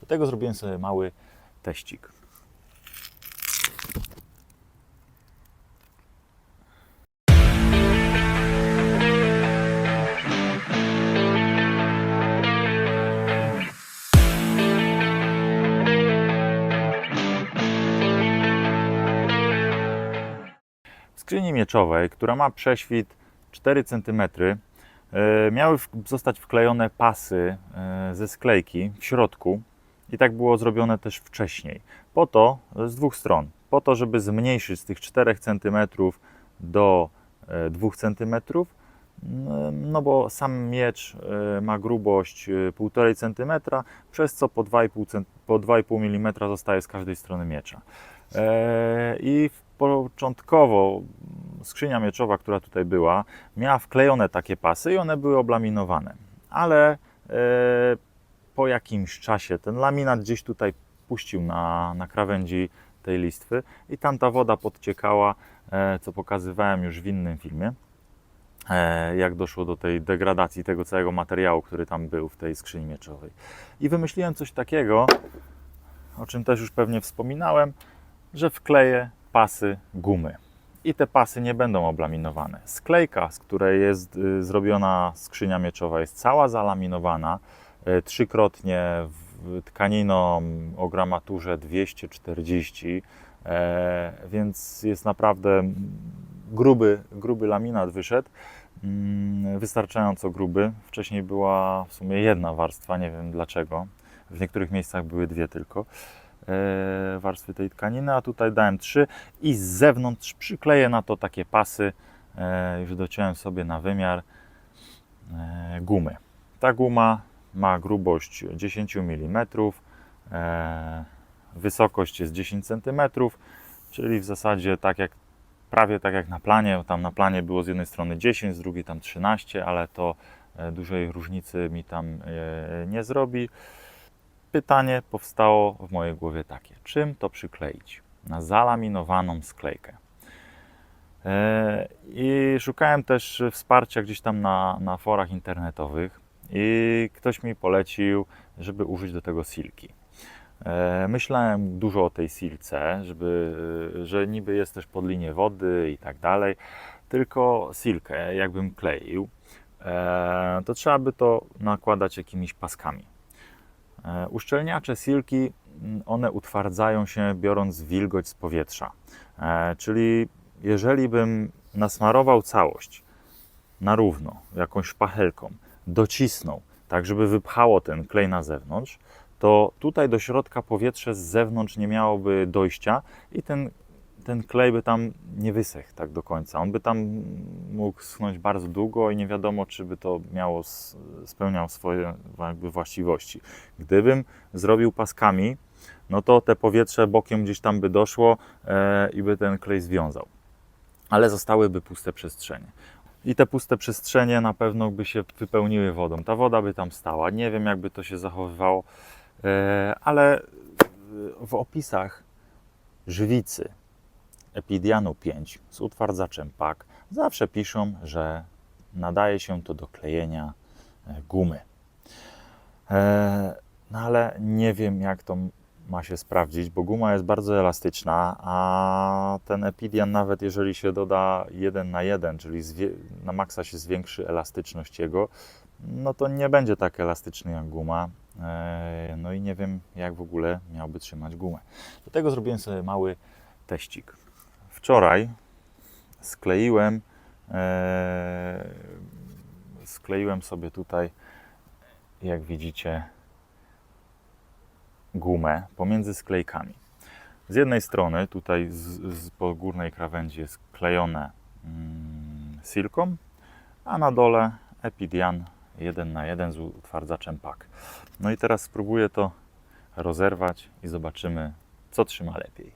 Do tego zrobiłem sobie mały teścik. W skrzyni mieczowej, która ma prześwit 4 cm, e, miały zostać wklejone pasy e, ze sklejki w środku i tak było zrobione też wcześniej. Po to, e, z dwóch stron, po to, żeby zmniejszyć z tych 4 cm do e, 2 cm, no bo sam miecz e, ma grubość e, 1,5 cm, przez co po 2,5 cen- po 2,5 mm zostaje z każdej strony miecza. E, I początkowo skrzynia mieczowa, która tutaj była, miała wklejone takie pasy i one były oblaminowane. Ale e, po jakimś czasie ten laminat gdzieś tutaj puścił na, na krawędzi tej listwy i tam ta woda podciekała, e, co pokazywałem już w innym filmie. E, jak doszło do tej degradacji tego całego materiału, który tam był w tej skrzyni mieczowej. I wymyśliłem coś takiego, o czym też już pewnie wspominałem, że wkleję pasy gumy. I te pasy nie będą oblaminowane. Sklejka, z której jest y, zrobiona skrzynia mieczowa, jest cała zalaminowana, trzykrotnie w tkaniną o gramaturze 240, e, więc jest naprawdę gruby, gruby laminat wyszedł. Mm, Wystarczająco gruby. Wcześniej była w sumie jedna warstwa, nie wiem dlaczego. W niektórych miejscach były dwie tylko e, warstwy tej tkaniny, a tutaj dałem trzy i z zewnątrz przykleję na to takie pasy. E, już dociąłem sobie na wymiar e, gumy. Ta guma ma grubość 10 mm, e, wysokość jest 10 cm, czyli w zasadzie tak jak prawie tak jak na planie. Tam na planie było z jednej strony 10, z drugiej tam 13, ale to e, dużej różnicy mi tam e, nie zrobi. Pytanie powstało w mojej głowie takie: czym to przykleić? Na zalaminowaną sklejkę. I szukałem też wsparcia gdzieś tam na, na forach internetowych, i ktoś mi polecił, żeby użyć do tego silki. E, Myślałem dużo o tej silce, żeby, że niby jest też pod linię wody i tak dalej, tylko silkę jakbym kleił, e, to trzeba by to nakładać jakimiś paskami. E, Uszczelniacze silki, mm, one utwardzają się biorąc wilgoć z powietrza. Czyli jeżeli bym nasmarował całość na równo, jakąś szpachelką, docisnął, tak żeby wypchało ten klej na zewnątrz, to tutaj do środka powietrze z zewnątrz nie miałoby dojścia i ten, ten klej by tam nie wysechł tak do końca. On by tam mógł schnąć bardzo długo i nie wiadomo, czy by to miało, spełniał swoje jakby właściwości. Gdybym zrobił paskami, no to te powietrze bokiem gdzieś tam by doszło e, i by ten klej związał. Ale zostałyby puste przestrzenie. I te puste przestrzenie na pewno by się wypełniły wodą. Ta woda by tam stała. Nie wiem, jakby to się zachowywało, e, ale w opisach żywicy Epidianu 5 z utwardzaczem PAK zawsze piszą, że nadaje się to do klejenia e, gumy. E, No ale nie wiem, jak to ma się sprawdzić, bo guma jest bardzo elastyczna, a ten Epidian nawet jeżeli się doda 1 na 1, czyli na maksa się zwiększy elastyczność jego, no to nie będzie tak elastyczny jak guma. E, No i nie wiem, jak w ogóle miałby trzymać gumę. Do tego zrobiłem sobie mały teścik. Wczoraj skleiłem, e, skleiłem sobie tutaj, jak widzicie, gumę pomiędzy sklejkami. Z jednej strony, tutaj z, z po górnej krawędzi jest klejone mm, silką, a na dole Epidian 1 na 1 z utwardzaczem PAK. No i teraz spróbuję to rozerwać i zobaczymy, co trzyma lepiej.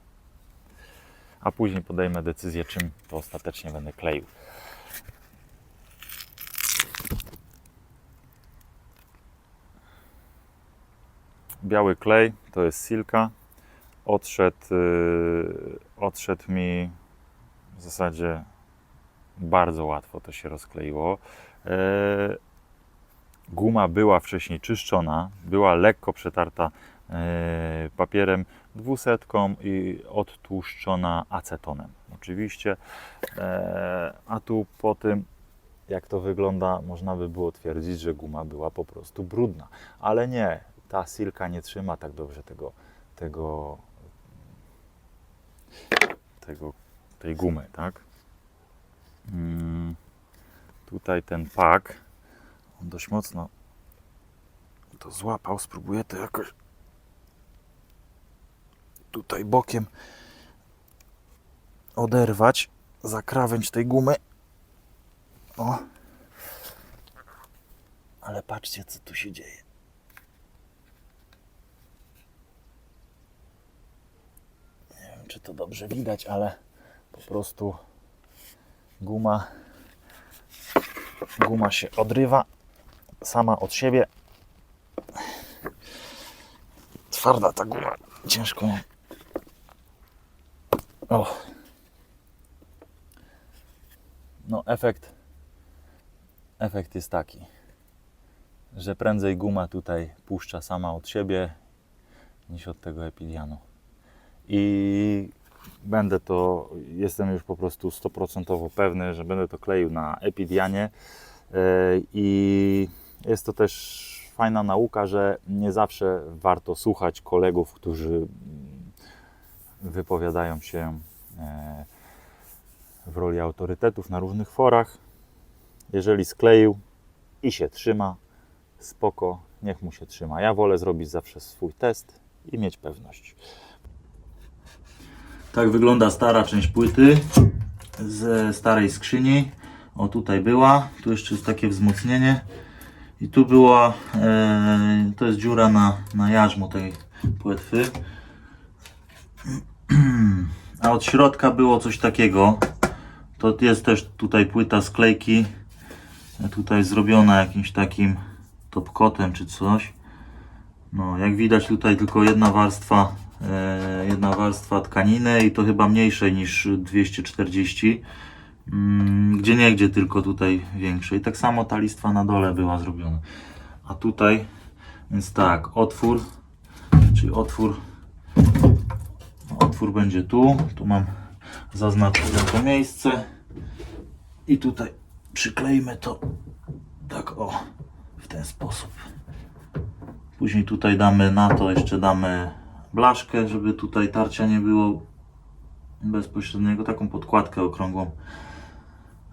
A później podejmę decyzję, czym to ostatecznie będę kleił. Biały klej to jest silka. Odszedł, yy, odszedł mi w zasadzie bardzo łatwo to się rozkleiło. Yy, Guma była wcześniej czyszczona, była lekko przetarta e, papierem dwusetką i odtłuszczona acetonem. Oczywiście, e, a tu po tym, jak to wygląda, można by było twierdzić, że guma była po prostu brudna. Ale nie, ta silka nie trzyma tak dobrze tego, tego, tego tej gumy, tak? Mm, tutaj ten pak, on dość mocno to złapał, spróbuję to jakoś tutaj bokiem oderwać za krawędź tej gumy. O. Ale patrzcie, co tu się dzieje. Czy to dobrze widać, ale po prostu guma guma się odrywa sama od siebie. Twarda ta guma, ciężko. O. No efekt efekt jest taki, że prędzej guma tutaj puszcza sama od siebie niż od tego epidianu. I będę to, jestem już po prostu 100% pewny, że będę to kleił na Epidianie Yy, i jest to też fajna nauka, że nie zawsze warto słuchać kolegów, którzy wypowiadają się e, w roli autorytetów na różnych forach. Jeżeli skleił i się trzyma, spoko, niech mu się trzyma. Ja wolę zrobić zawsze swój test i mieć pewność. Tak wygląda stara część płyty ze starej skrzyni. O tutaj była, tu jeszcze jest takie wzmocnienie i tu była, e, to jest dziura na, na jarzmo tej płetwy. A od środka było coś takiego. To jest też tutaj płyta sklejki. Tutaj zrobiona jakimś takim topkotem czy coś. No, jak widać tutaj tylko jedna warstwa, jedna warstwa tkaniny i to chyba mniejszej niż 240. Mm, gdzie nie gdzie tylko tutaj większe. I tak samo ta listwa na dole była zrobiona. A tutaj, więc tak, otwór, czyli otwór, otwór będzie tu. Tu mam zaznaczone to miejsce. I tutaj przyklejmy to tak o, w ten sposób. Później tutaj damy na to jeszcze damy blaszkę, żeby tutaj tarcia nie było bezpośredniego, taką podkładkę okrągłą,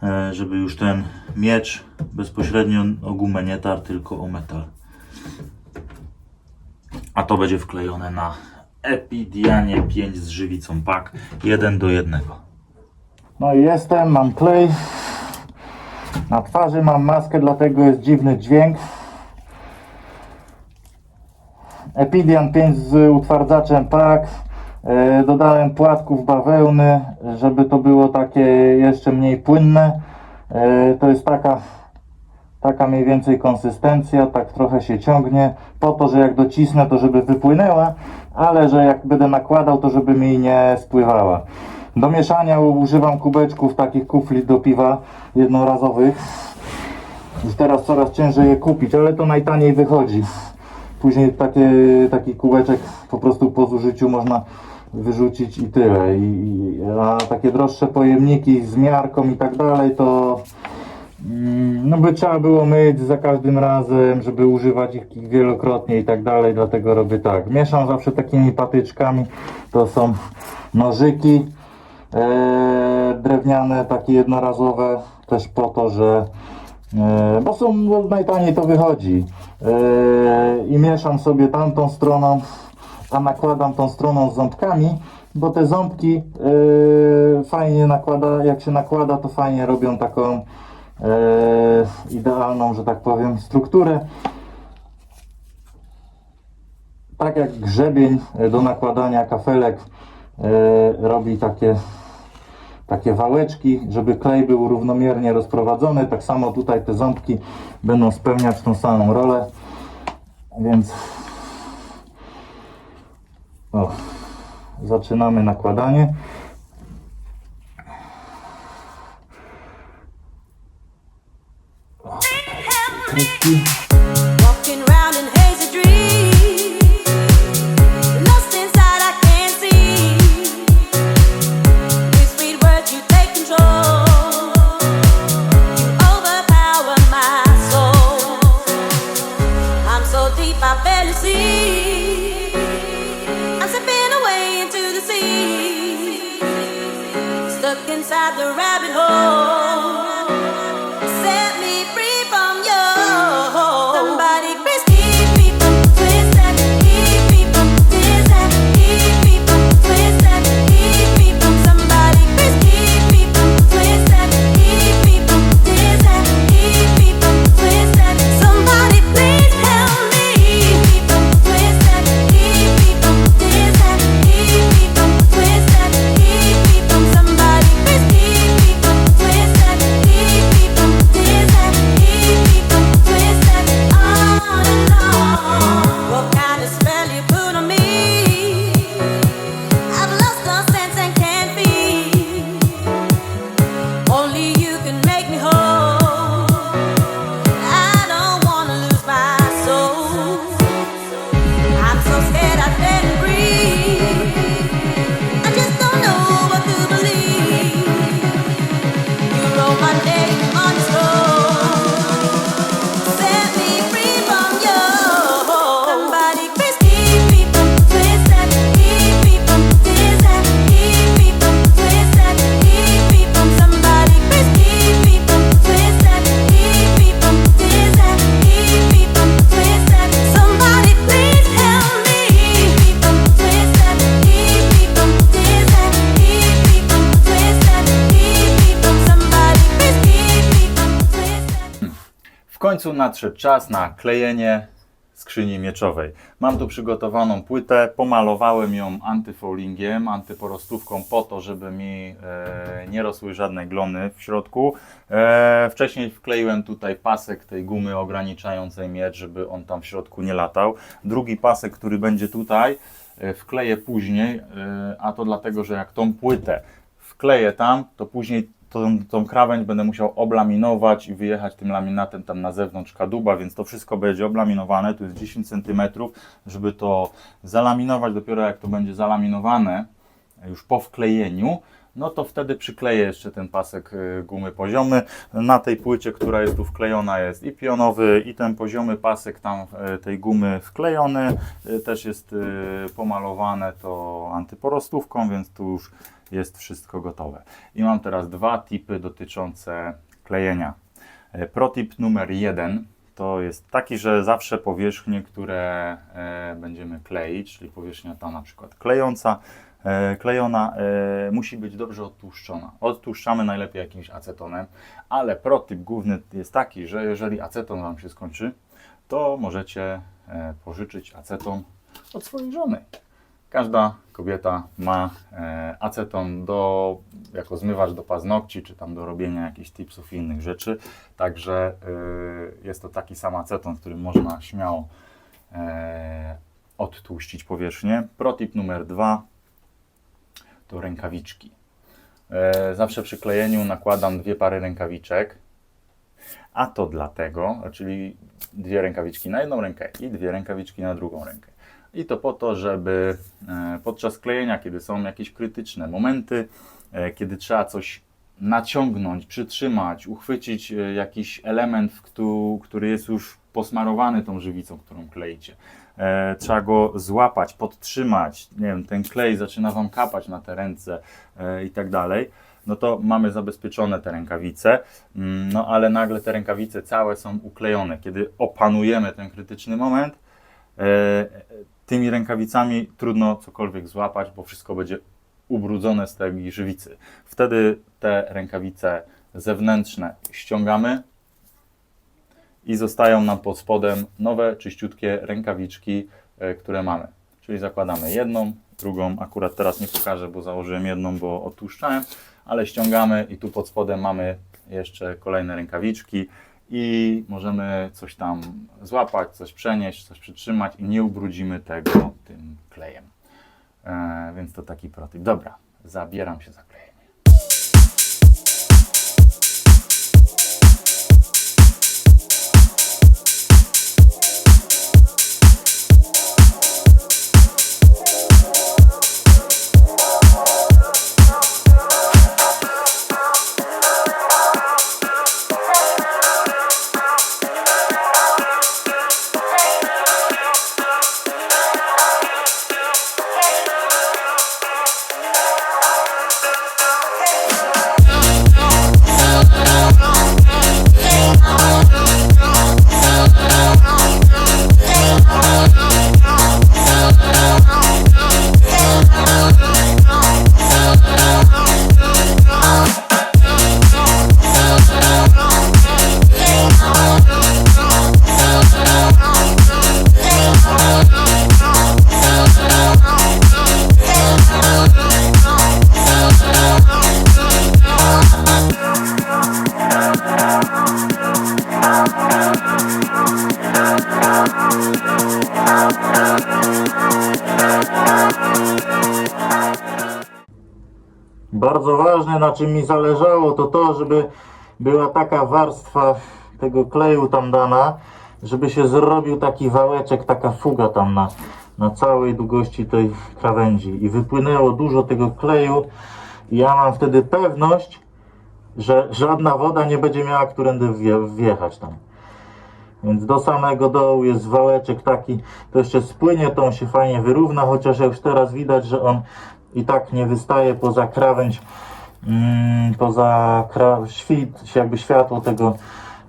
e, żeby już ten miecz bezpośrednio o gumę nie tarł, tylko o metal. A to będzie wklejone na Epidianie 5 z żywicą pak 1 do 1. No i jestem, mam klej. Na twarzy mam maskę, dlatego jest dziwny dźwięk. Epidian 5 z utwardzaczem PAK. E, Dodałem płatków bawełny, żeby to było takie jeszcze mniej płynne. E, To jest taka, taka mniej więcej konsystencja, tak trochę się ciągnie, po to, że jak docisnę, to żeby wypłynęła, ale że jak będę nakładał, to żeby mi nie spływała. Do mieszania używam kubeczków, takich kufli do piwa jednorazowych. Już teraz coraz ciężej je kupić, ale to najtaniej wychodzi. Później takie, taki kółeczek po prostu po zużyciu można wyrzucić i tyle. I, a takie droższe pojemniki z miarką i tak dalej, to mm, no by trzeba było myć za każdym razem, żeby używać ich wielokrotnie i tak dalej, dlatego robię tak. Mieszam zawsze takimi patyczkami, to są nożyki e, drewniane, takie jednorazowe, też po to, że E, bo są, najtaniej to wychodzi. E, I mieszam sobie tamtą stroną, a nakładam tą stroną z ząbkami, bo te ząbki e, fajnie nakłada, jak się nakłada, to fajnie robią taką e, idealną, że tak powiem, strukturę. Tak jak grzebień do nakładania kafelek robi takie takie wałeczki, żeby klej był równomiernie rozprowadzony. Tak samo tutaj te ząbki będą spełniać tą samą rolę. Więc o, zaczynamy nakładanie. Stuck inside the rabbit hole. Nadszedł czas na klejenie skrzyni mieczowej. Mam tu przygotowaną płytę, pomalowałem ją antyfoulingiem, antyporostówką po to, żeby mi e, nie rosły żadne glony w środku. E, wcześniej wkleiłem tutaj pasek tej gumy ograniczającej miecz, żeby on tam w środku nie latał. Drugi pasek, który będzie tutaj, e, wkleję później, e, a to dlatego, że jak tą płytę wkleję tam, to później tą, tą krawędź będę musiał oblaminować i wyjechać tym laminatem tam na zewnątrz kadłuba, więc to wszystko będzie oblaminowane, tu jest 10 cm, żeby to zalaminować, dopiero jak to będzie zalaminowane już po wklejeniu, no to wtedy przykleję jeszcze ten pasek y, gumy poziomy. Na tej płycie, która jest tu wklejona jest i pionowy i ten poziomy pasek tam y, tej gumy wklejony, y, też jest pomalowane to antyporostówką, więc tu już jest wszystko gotowe. I mam teraz dwa tipy dotyczące klejenia. Protip numer jeden to jest taki, że zawsze powierzchnie, które e, będziemy kleić, czyli powierzchnia ta na przykład klejąca, klejona, e, musi być dobrze odtłuszczona. Odtłuszczamy najlepiej jakimś acetonem, ale protip główny jest taki, że jeżeli aceton Wam się skończy, to możecie e, pożyczyć aceton od swojej żony. Każda kobieta ma e, aceton do, jako zmywacz do paznokci, czy tam do robienia jakichś tipsów i innych rzeczy. Także e, jest to taki sam aceton, którym można śmiało e, odtłuścić powierzchnię. Protip numer dwa to rękawiczki. E, zawsze przy klejeniu nakładam dwie pary rękawiczek. A to dlatego, czyli dwie rękawiczki na jedną rękę i dwie rękawiczki na drugą rękę. I to po to, żeby e, podczas klejenia, kiedy są jakieś krytyczne momenty, e, kiedy trzeba coś naciągnąć, przytrzymać, uchwycić jakiś element, który jest już posmarowany tą żywicą, którą kleicie. E, trzeba go złapać, podtrzymać, nie wiem, ten klej zaczyna Wam kapać na te ręce e, i tak dalej no to mamy zabezpieczone te rękawice, mm, no ale nagle te rękawice całe są uklejone. Kiedy opanujemy ten krytyczny moment, e, tymi rękawicami trudno cokolwiek złapać, bo wszystko będzie ubrudzone z tej żywicy. Wtedy te rękawice zewnętrzne ściągamy i zostają nam pod spodem nowe, czyściutkie rękawiczki, e, które mamy. Czyli zakładamy jedną, drugą, akurat teraz nie pokażę, bo założyłem jedną, bo odtłuszczałem, ale ściągamy i tu pod spodem mamy jeszcze kolejne rękawiczki i możemy coś tam złapać, coś przenieść, coś przytrzymać i nie ubrudzimy tego tym klejem. E, więc to taki protip. Dobra, zabieram się za klejenie. Bardzo ważne, na czym mi zależało, to to, żeby była taka warstwa tego kleju tam dana, żeby się zrobił taki wałeczek, taka fuga tam na, na całej długości tej krawędzi i wypłynęło dużo tego kleju i ja mam wtedy pewność, że żadna woda nie będzie miała którędy wje- wjechać tam. Więc do samego dołu jest wałeczek taki, to jeszcze spłynie, to on się fajnie wyrówna, chociaż już teraz widać, że on i tak nie wystaje poza krawędź, mm, poza kra- świt, jakby światło tego,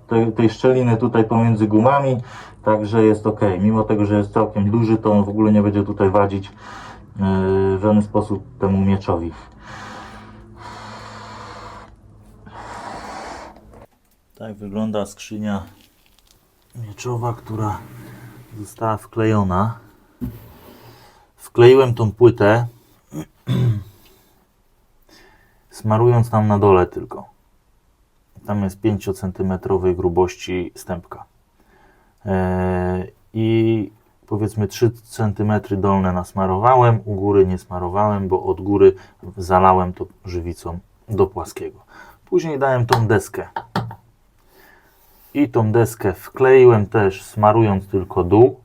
tej, tej szczeliny tutaj pomiędzy gumami, także jest ok. Mimo tego, że jest całkiem duży, to on w ogóle nie będzie tutaj wadzić yy, w żaden sposób temu mieczowi. Tak wygląda skrzynia mieczowa, która została wklejona. Wkleiłem tą płytę, smarując tam na dole tylko. Tam jest 5 cm grubości stępka. Eee, I powiedzmy 3 cm dolne nasmarowałem, u góry nie smarowałem, bo od góry zalałem to żywicą do płaskiego. Później dałem tą deskę i tą deskę wkleiłem też smarując tylko dół.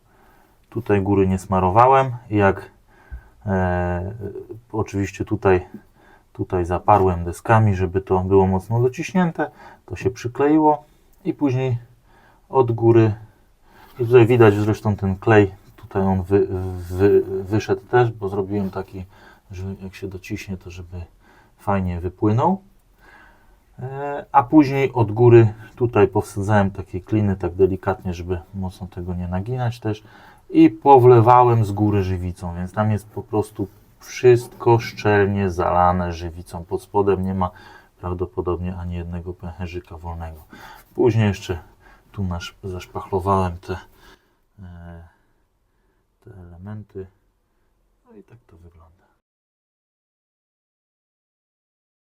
Tutaj góry nie smarowałem. Jak e, oczywiście tutaj, tutaj zaparłem deskami, żeby to było mocno dociśnięte, to się przykleiło i później od góry i tutaj widać zresztą ten klej, tutaj on wy, wy, wyszedł też, bo zrobiłem taki, że jak się dociśnie, to żeby fajnie wypłynął. E, A później od góry tutaj powsadzałem takie kliny tak delikatnie, żeby mocno tego nie naginać też i powlewałem z góry żywicą, więc tam jest po prostu wszystko szczelnie zalane żywicą. Pod spodem nie ma prawdopodobnie ani jednego pęcherzyka wolnego. Później jeszcze tu nasz, zaszpachlowałem te, e, te elementy. No i tak to wygląda.